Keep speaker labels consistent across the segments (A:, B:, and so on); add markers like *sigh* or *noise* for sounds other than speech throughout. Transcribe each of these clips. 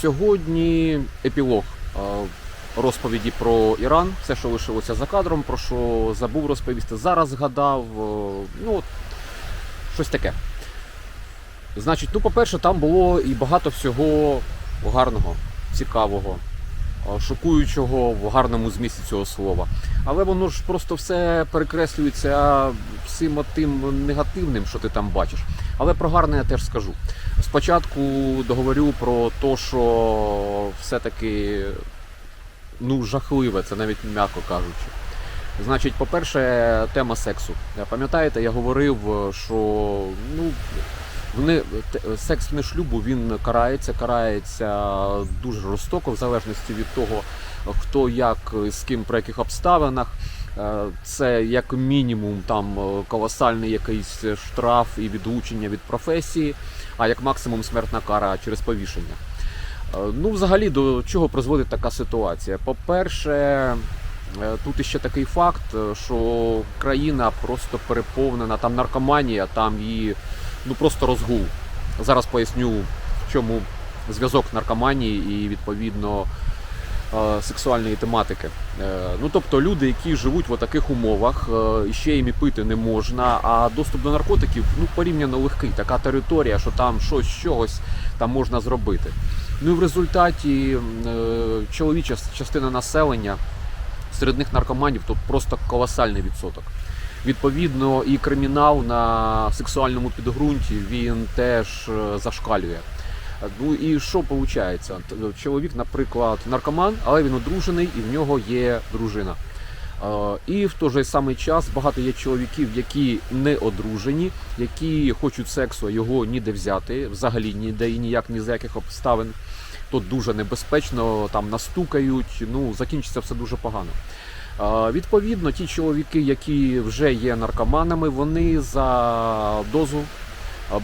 A: Сьогодні епілог розповіді про Іран, все, що лишилося за кадром, про що забув розповісти. Зараз згадав. Ну, щось таке. Значить, ну, по-перше, там було і багато всього гарного, цікавого, шокуючого в гарному змісті цього слова. Але воно ж просто все перекреслюється всім тим негативним, що ти там бачиш. Але про гарне я теж скажу. Спочатку договорю про те, що все-таки ну, жахливе, це навіть м'яко кажучи. Значить, по-перше, тема сексу. Пам'ятаєте, я говорив, що ну, вони, секс не шлюбу він карається, карається дуже жорстоко, в залежності від того, хто як, з ким, при яких обставинах. Е, Це як мінімум там е, колосальний якийсь штраф і відлучення від професії, а як максимум смертна кара через повішення. Е, Ну, взагалі, до чого призводить така ситуація? По-перше, тут іще такий факт, що країна просто переповнена, там наркоманія, там її ну просто розгул. Зараз поясню, в чому зв'язок наркоманії і відповідно е, сексуальної тематики. Е, Ну тобто люди, які живуть в таких умовах, е, ще їм і пити не можна, а доступ до наркотиків ну порівняно легкий. Така територія, що там щось чогось там можна зробити. Ну і в результаті чоловіча частина населення серед них наркоманів тут просто колосальний відсоток. Відповідно, і кримінал на сексуальному підґрунті він теж е, зашкалює. Ну і що виходить? Чоловік, наприклад, наркоман, але він одружений і в нього є дружина. Е, І в той же самий час багато є чоловіків, які не одружені, які хочуть сексу, а його ніде взяти, взагалі ніде і ніяк ні за яких обставин. Тут дуже небезпечно, там настукають, ну закінчиться все дуже погано. Відповідно, ті чоловіки, які вже є наркоманами, вони за дозу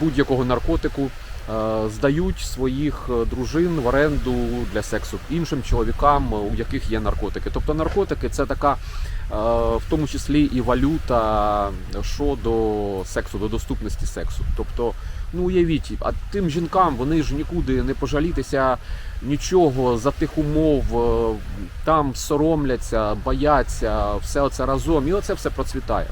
A: будь-якого наркотику здають своїх е, дружин в оренду для сексу іншим чоловікам, е, у яких є наркотики. Тобто наркотики це така, е, в тому числі і валюта щодо сексу, до доступності сексу. Тобто, ну уявіть, а тим жінкам вони ж нікуди не пожалітися нічого за тих умов, е, там соромляться, бояться, все оце разом, і оце все процвітає.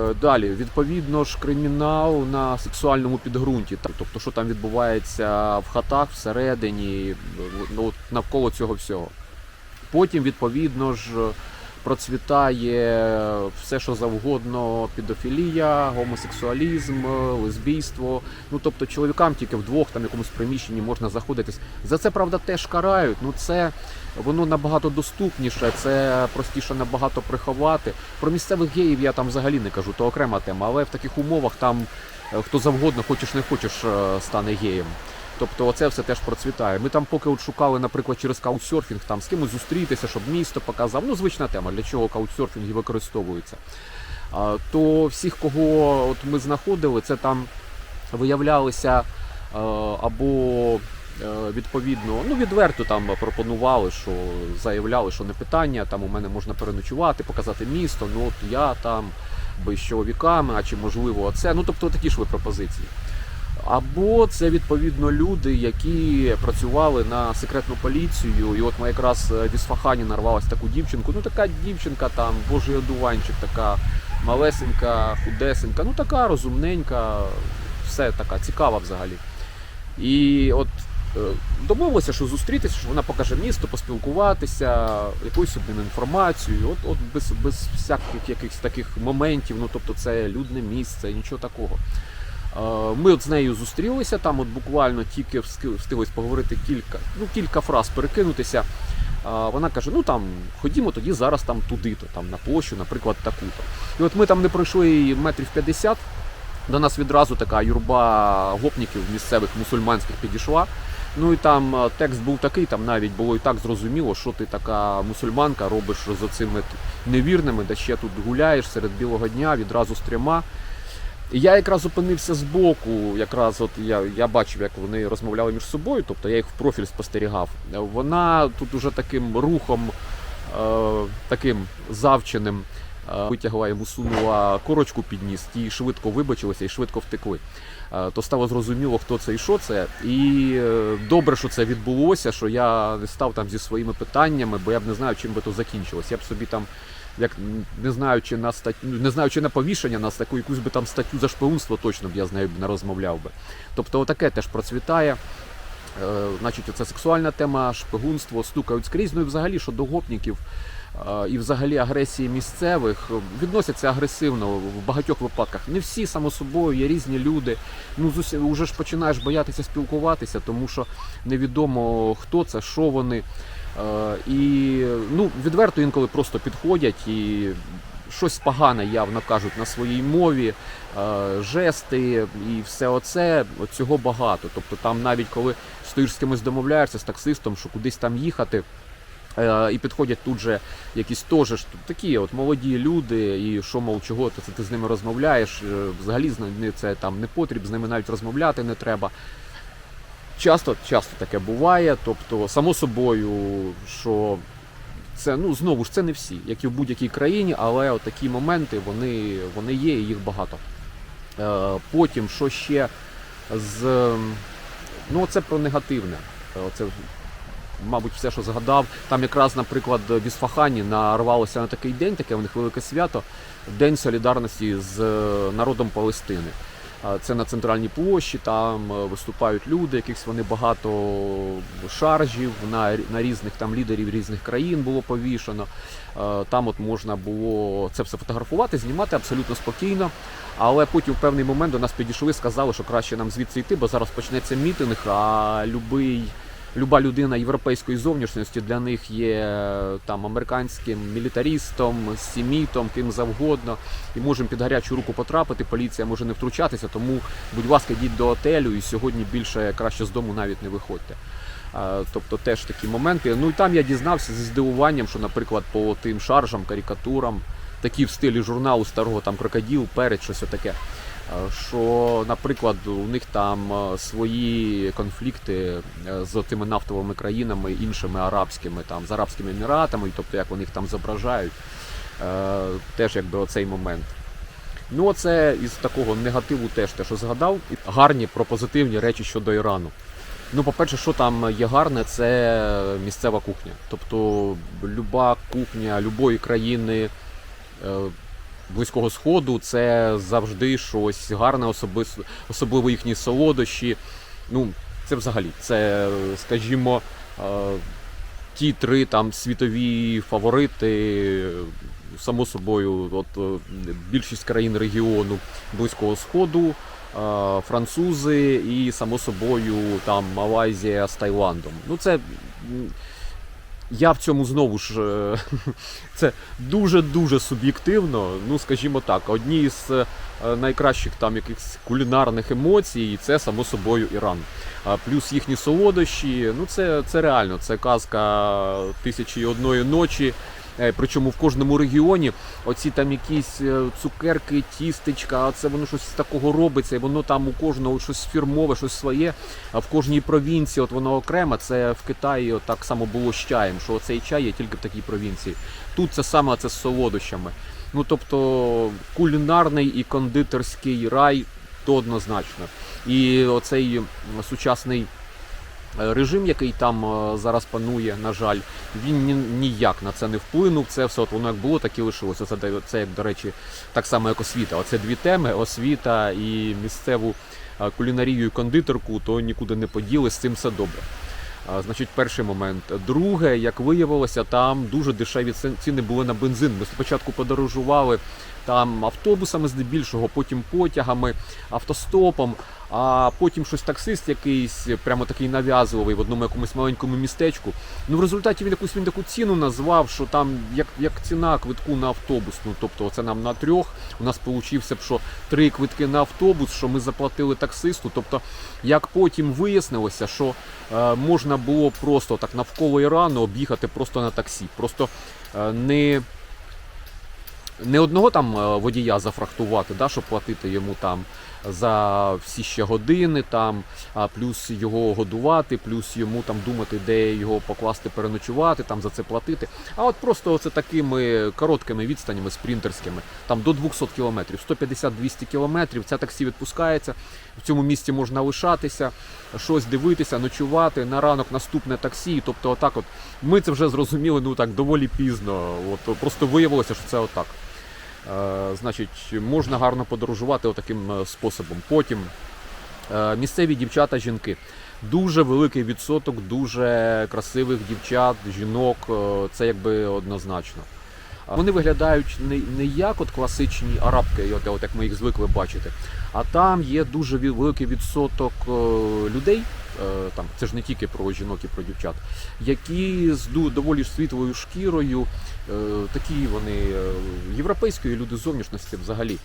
A: Е, Далі, відповідно ж, кримінал на сексуальному підґрунті, тобто, що там відбувається в хатах всередині, ну, навколо цього всього. Потім, відповідно ж, процвітає все, що завгодно: педофілія, гомосексуалізм, лесбійство. Ну тобто чоловікам тільки вдвох там якомусь приміщенні можна заходитись. За це правда теж карають. Ну це воно набагато доступніше, це простіше набагато приховати. Про місцевих геїв я там взагалі не кажу, то окрема тема. Але в таких умовах там е, хто завгодно, хочеш не хочеш, е, стане геєм. Тобто оце все теж процвітає. Ми там поки от шукали, наприклад, через каучсерфінг там з кимось зустрітися, щоб місто показав. Ну, звична тема, для чого каучсерфінг і використовується. А, То всіх, кого от ми знаходили, це там виявлялися е, або е, відповідно, ну відверто там пропонували, що заявляли, що не питання, там у мене можна переночувати, показати місто. Ну от я там би з чоловіками, а чи можливо це. Ну тобто такі ж ви пропозиції. Або це відповідно люди, які працювали на секретну поліцію, і от ми якраз е, в Ісфахані нарвалась таку дівчинку. Ну така дівчинка там, божий одуванчик, така малесенька, худесенька, ну така розумненька, все така цікава взагалі. І от е, домовилися, що зустрітися, що вона покаже місто, поспілкуватися, якусь обмін інформацією, от, от без, без всяких якихось таких моментів, ну тобто це людне місце, нічого такого. Е, Ми от з нею зустрілися, там от буквально тільки встиглось поговорити кілька, ну, кілька фраз перекинутися. Вона каже: ну там ходімо тоді зараз там туди-то, там на площу, наприклад, таку-то. І от ми там не пройшли метрів 50, до нас відразу така юрба гопників місцевих мусульманських підійшла. Ну і там е, текст був такий, там навіть було і так зрозуміло, що ти така мусульманка робиш з цими невірними, де ще тут гуляєш серед білого дня, відразу з трьома. Я якраз опинився збоку, якраз от я, я бачив, як вони розмовляли між собою, тобто я їх в профіль спостерігав. Вона тут уже таким рухом, е, таким завченим, е, витягла йому сунула корочку під ніс, ті швидко вибачилися і швидко втекли. Е, То стало зрозуміло, хто це і що це. І е, добре, що це відбулося, що я не став там зі своїми питаннями, бо я б не знаю, чим би то закінчилось. Я б собі там, як не знаю, чи на статтю, не знаю, чи на повішення нас таку якусь би там статтю за шпигунство, точно б я з нею не розмовляв би. Тобто, отаке теж процвітає. Е, Значить, це сексуальна тема, шпигунство, стукають скрізь. Ну і взагалі щодо гопників е, і взагалі агресії місцевих е, відносяться агресивно в багатьох випадках. Не всі, само собою, є різні люди. Ну, з усі- вже ж починаєш боятися спілкуватися, тому що невідомо хто це, що вони. Е, І ну, відверто інколи просто підходять і щось погане явно кажуть на своїй мові, е, жести і все оце, цього багато. Тобто там навіть коли стоїш з кимось домовляєшся з таксистом, що кудись там їхати. е, І підходять тут же якісь теж такі от молоді люди, і що мов чого ти, ти з ними розмовляєш. Взагалі це там не потріб, з ними навіть розмовляти не треба. Часто, часто таке буває. Тобто, само собою, що це ну знову ж це не всі, як і в будь-якій країні, але от такі моменти вони, вони є, і їх багато. Е, Потім, що ще з ну це про негативне. Е, Це, мабуть, все, що згадав. Там якраз, наприклад, в Ісфахані нарвалося на такий день, таке у них велике свято, День солідарності з е, народом Палестини. Це на центральній площі, там е, виступають люди, якихось вони багато шаржів на, на різних там лідерів різних країн було повішано. Е, Там от можна було це все фотографувати, знімати абсолютно спокійно. Але потім в певний момент до нас підійшли, сказали, що краще нам звідси йти, бо зараз почнеться мітинг, а любий. Люба людина європейської зовнішності для них є е, там американським мілітарістом, сімітом, ким завгодно, і можемо під гарячу руку потрапити. Поліція може не втручатися, тому, будь ласка, йдіть до отелю і сьогодні більше краще з дому навіть не виходьте. Тобто теж такі моменти. Ну і там я дізнався зі здивуванням, що, наприклад, по тим шаржам, карикатурам, такі в стилі журналу старого там крокодил, перець, щось отаке. Е, Що, наприклад, у них там е, свої конфлікти е, з тими нафтовими країнами, іншими арабськими, там з Арабськими Еміратами, тобто як вони їх там зображають, теж якби оцей момент. Ну, це із такого негативу теж те, що згадав. Гарні пропозитивні речі щодо Ірану. Ну, по-перше, що там є гарне, це місцева кухня. Тобто люба кухня любої країни Близького Сходу це завжди щось гарне, особис- особливо їхні солодощі. Ну, це взагалі, це, скажімо, е, ті три там світові фаворити. Само собою, от е, більшість країн регіону Близького Сходу, е, французи і, само собою, там Малайзія з Таїландом. Ну, це я в цьому знову ж е, *laughs* це дуже-дуже суб'єктивно. Ну, скажімо так, одні з е, найкращих там якихось кулінарних емоцій, це само собою Іран. Плюс їхні солодощі, ну це, це реально, це казка тисячі і одної ночі. Е, Причому в кожному регіоні оці там якісь е, цукерки, тістечка, це воно щось з такого робиться, і воно там у кожного щось фірмове, щось своє. А в кожній провінції от воно окремо. Це в Китаї от так само було з чаєм, що цей чай є тільки в такій провінції. Тут це саме це з солодощами. Ну тобто кулінарний і кондитерський рай то однозначно. І оцей сучасний режим, який там е, зараз панує, на жаль, він ні- ніяк на це не вплинув. Це все от воно як було, так і лишилося. Це, це як, до речі, так само, як освіта. Оце дві теми: освіта і місцеву е, кулінарію і кондитерку, то нікуди не поділи, з цим все добре. Значить, перший момент. Друге, як виявилося, там дуже дешеві ціни були на бензин. Ми спочатку подорожували там автобусами здебільшого, потім потягами, автостопом. А потім щось таксист якийсь, прямо такий нав'язливий в одному якомусь маленькому містечку. Ну в результаті він якусь він таку ціну назвав, що там як, як ціна квитку на автобус. Ну тобто це нам на трьох. У нас получився б, що три квитки на автобус, що ми заплатили таксисту. Тобто, як потім вияснилося, що е, можна було просто так навколо Ірану об'їхати просто на таксі. Просто е, не не одного там е, водія зафрахтувати, да, щоб платити йому там за всі ще години, там, а плюс його годувати, плюс йому там думати, де його покласти, переночувати, там за це платити. А от просто це такими короткими відстанями спринтерськими, там до 200 кілометрів, 150-200 кілометрів. Це таксі відпускається. В цьому місці можна лишатися, щось дивитися, ночувати. На ранок наступне таксі. Тобто, отак, от ми це вже зрозуміли ну так доволі пізно. От просто виявилося, що це отак. Е, значить, можна гарно подорожувати отаким е, способом. Потім е, місцеві дівчата, жінки. Дуже великий відсоток дуже красивих дівчат, жінок. Це якби однозначно. Вони виглядають не, не як от класичні арабки, от, от як ми їх звикли бачити, а там є дуже великий відсоток людей. Е, Там це ж не тільки про жінок і про дівчат, які з доволі світлою шкірою, е, такі вони е, європейської люди зовнішності взагалі.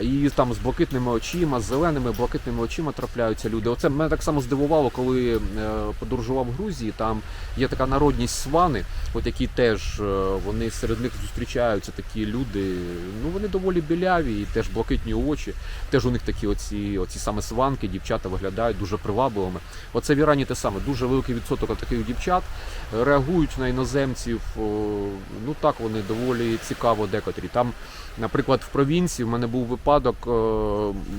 A: І там з блакитними очима, з зеленими блакитними очима трапляються люди. Оце мене так само здивувало, коли подорожував в Грузії. Там є така народність свани, от які теж вони серед них зустрічаються такі люди. Ну вони доволі біляві, і теж блакитні очі. Теж у них такі оці, оці саме сванки, дівчата виглядають дуже привабливими. Оце в Ірані те саме, дуже великий відсоток таких дівчат реагують на іноземців. Ну так вони доволі цікаво декотрі. Там, наприклад, в провінції в мене був випадок е,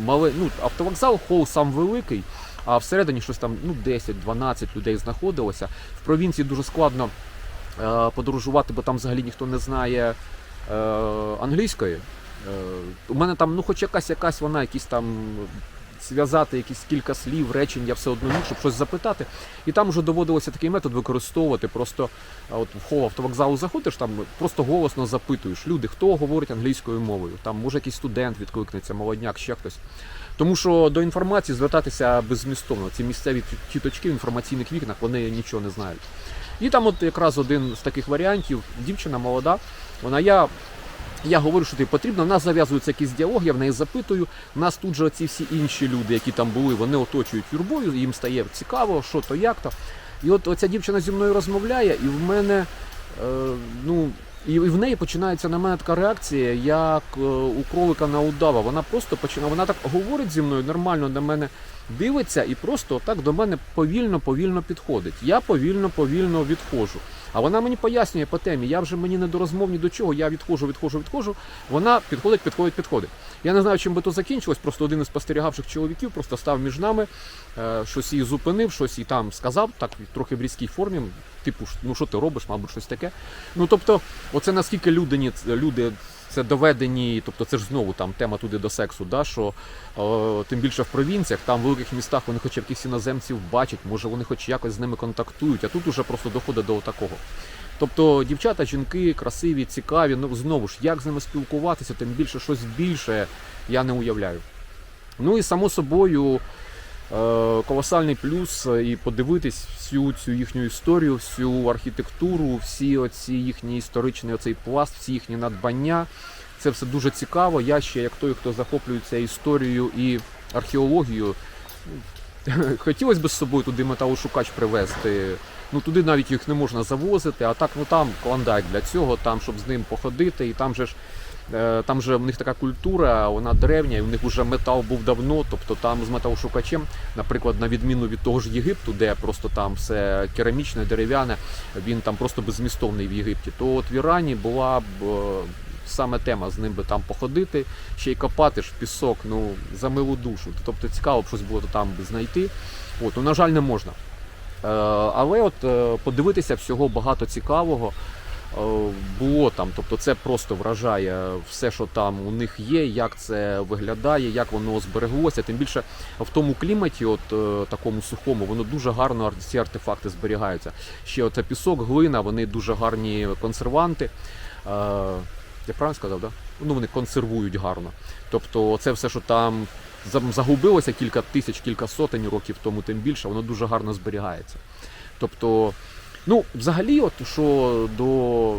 A: мале, ну, автовокзал, хол сам великий. А всередині щось там ну 10-12 людей знаходилося. В провінції дуже складно е, подорожувати, бо там взагалі ніхто не знає е, англійської. У мене там, ну, хоч якась якась вона, якісь там зв'язати якісь кілька слів, речень, я все одно міг, щоб щось запитати. І там вже доводилося такий метод використовувати. Просто от в хол автовокзалу заходиш, там просто голосно запитуєш люди, хто говорить англійською мовою. Там може якийсь студент відкликнеться, молодняк, ще хтось. Тому що до інформації звертатися беззмістовно. Ці місцеві тіточки в інформаційних вікнах вони нічого не знають. І там, от якраз один з таких варіантів, дівчина молода, вона я. Я говорю, що ти потрібно, в нас зав'язується якийсь діалог, я в неї запитую. Нас тут же ці всі інші люди, які там були, вони оточують юрбою, їм стає цікаво, що то, як то. І от оця дівчина зі мною розмовляє, і в мене, е, ну, і в неї починається на мене така реакція, як е, у кролика на удава. Вона просто починає, вона так говорить зі мною, нормально на мене дивиться і просто так до мене повільно-повільно підходить. Я повільно-повільно відходжу. А вона мені пояснює по темі, я вже мені не до розмов ні до чого, я відходжу, відходжу, відходжу. Вона підходить, підходить, підходить. Я не знаю, чим би то закінчилось, просто один із спостерігавших чоловіків просто став між нами, е, щось її зупинив, щось їй там сказав, так трохи в різкій формі, типу, ну що ти робиш, мабуть, щось таке. Ну тобто, оце наскільки люди, люди це доведені, тобто це ж знову там тема туди до сексу, да, що о, тим більше в провінціях, там в великих містах вони хоч якихось іноземців бачать, може вони хоч якось з ними контактують, а тут уже просто доходить до такого. Тобто дівчата, жінки красиві, цікаві, ну знову ж, як з ними спілкуватися, тим більше щось більше я не уявляю. Ну і само собою е, колосальний плюс е, і подивитись всю цю їхню історію, всю архітектуру, всі оці їхні історичний оцей пласт, всі їхні надбання. Це все дуже цікаво. Я ще, як той, хто захоплюється історією і археологією, *laughs* хотілося б з собою туди металошукач привезти. Ну туди навіть їх не можна завозити, а так ну там клондайк для цього, там щоб з ним походити, і там же ж. е, Там же в них така культура, вона древня, і в них вже метал був давно. Тобто там з металошукачем, наприклад, на відміну від того ж Єгипту, де просто там все керамічне, дерев'яне, він там просто беззмістовний в Єгипті. То от в Ірані була б е, саме тема з ним би там походити, ще й копати ж пісок, ну за милу душу. Тобто цікаво б щось було там знайти. От, ну, на жаль, не можна. Е, Але от е, подивитися всього багато цікавого е, було там. Тобто це просто вражає все, що там у них є, як це виглядає, як воно збереглося. Тим більше в тому кліматі, от такому сухому, воно дуже гарно ці артефакти зберігаються. Ще оце пісок, глина, вони дуже гарні консерванти. Я правильно сказав. Да? Ну вони консервують гарно. Тобто, це все, що там загубилося кілька тисяч, кілька сотень років тому, тим більше, воно дуже гарно зберігається. Тобто, ну, взагалі, от що до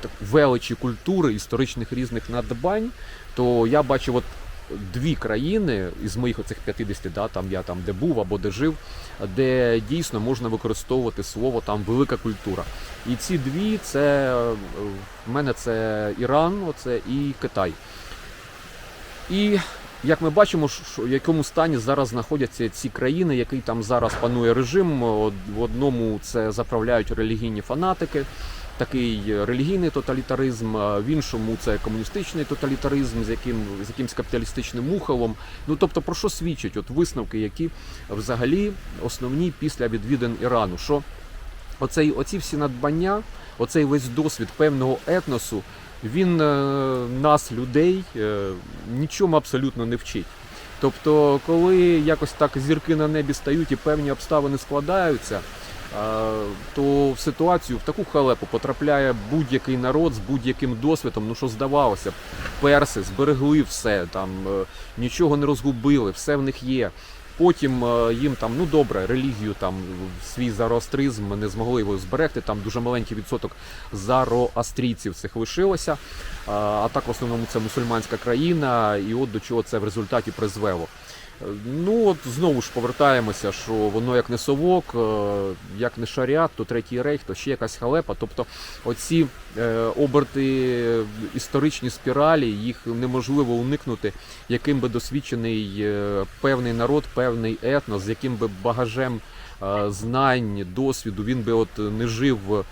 A: так, величі культури, історичних різних надбань, то я бачив от дві країни із моїх оцих 50, да, там я там де був або де жив, де дійсно можна використовувати слово там велика культура. І ці дві це в мене це Іран, оце і Китай. І як ми бачимо, що в якому стані зараз знаходяться ці країни, який там зараз панує режим. В одному це заправляють релігійні фанатики, такий релігійний тоталітаризм, в іншому це комуністичний тоталітаризм з яким з якимсь капіталістичним мухалом. Ну тобто, про що свідчать от висновки, які взагалі основні після відвідин Ірану? Що оцей, оці всі надбання, оцей весь досвід певного етносу, він е, нас, людей, е, нічому абсолютно не вчить. Тобто, коли якось так зірки на небі стають і певні обставини складаються, е, то в ситуацію в таку халепу потрапляє будь-який народ з будь-яким досвідом. Ну що здавалося, перси зберегли все, там нічого не розгубили, все в них є. Потім е, їм там, ну добре, релігію там свій зороастризм не змогли його зберегти. Там дуже маленький відсоток зороастрійців цих лишилося. А, так в основному це мусульманська країна, і от до чого це в результаті призвело. Е, Ну от знову ж повертаємося, що воно як не совок, е, як не шаріат, то третій рейх, то ще якась халепа. Тобто оці е, оберти історичні спіралі, їх неможливо уникнути, яким би досвідчений певний народ, певний етнос, з яким би багажем знань, досвіду він би от не жив.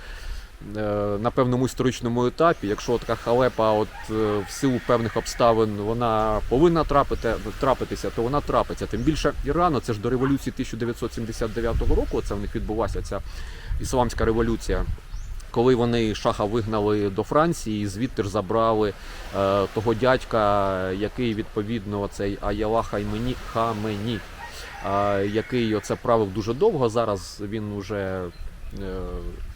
A: Е, На певному історичному етапі, якщо така халепа, от е, в силу певних обставин вона повинна трапити, трапитися, то вона трапиться. Тим більше Ірану, це ж до революції 1979 року. Це в них відбулася ця ісламська революція. Коли вони шаха вигнали до Франції, і звідти ж забрали е, того дядька, який відповідно цей Аялах Хаймені Хамені, е, який оце правив дуже довго. Зараз він уже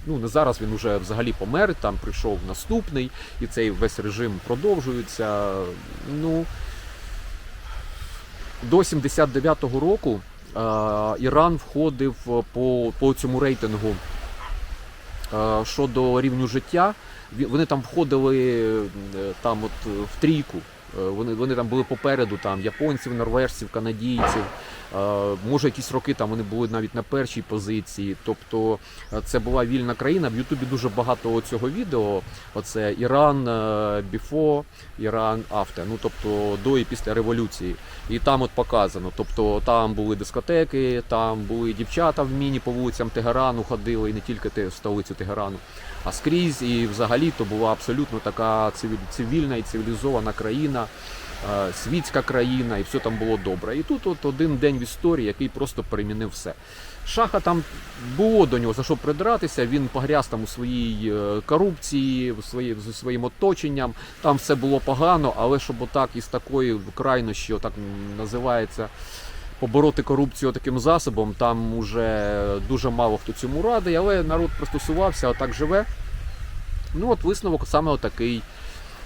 A: ну не зараз він уже взагалі помер. Там прийшов наступний, і цей весь режим продовжується. Ну до 79-го року е, Іран входив по, по цьому рейтингу е, щодо рівню життя. Вони там входили е, там от е, в трійку. Е, Вони, вони там були попереду там японців, норвежців, канадійців. Е, Може, якісь роки там вони були навіть на першій позиції. Тобто е, це була вільна країна. В Ютубі дуже багато цього відео. Оце Іран біфо, Іран авте. Ну тобто до і після революції. І там от показано. Тобто там були дискотеки, там були дівчата в міні по вулицям Тегерану ходили, і не тільки в столицю Тегерану, а скрізь. І взагалі то була абсолютно така цивільна і цивілізована країна. е, Світська країна, і все там було добре. І тут от один день в історії, який просто перемінив все. Шаха там було до нього за що придратися. Він погряз там у своїй е, корупції, у своїй, зі своїм оточенням. Там все було погано, але щоб отак із такої крайнощі, отак називається, побороти корупцію таким засобом, там уже дуже мало хто цьому радий, але народ пристосувався, а так живе. Ну от висновок саме отакий.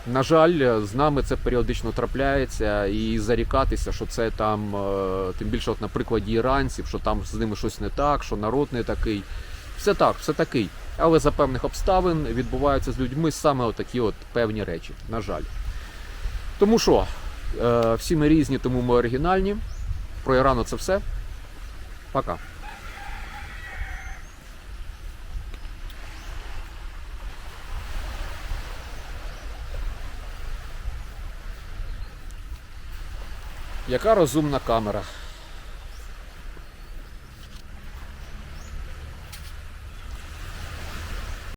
A: На жаль, з нами це періодично трапляється, і зарікатися, що це там, е, тим більше, от на прикладі іранців, що там з ними щось не так, що народ не такий. Все так, все такий. Але за певних обставин відбуваються з людьми саме отакі от певні речі. На жаль. Тому що, е, всі ми різні, тому ми оригінальні. Про Ірану це все. Пока. Яка розумна камера.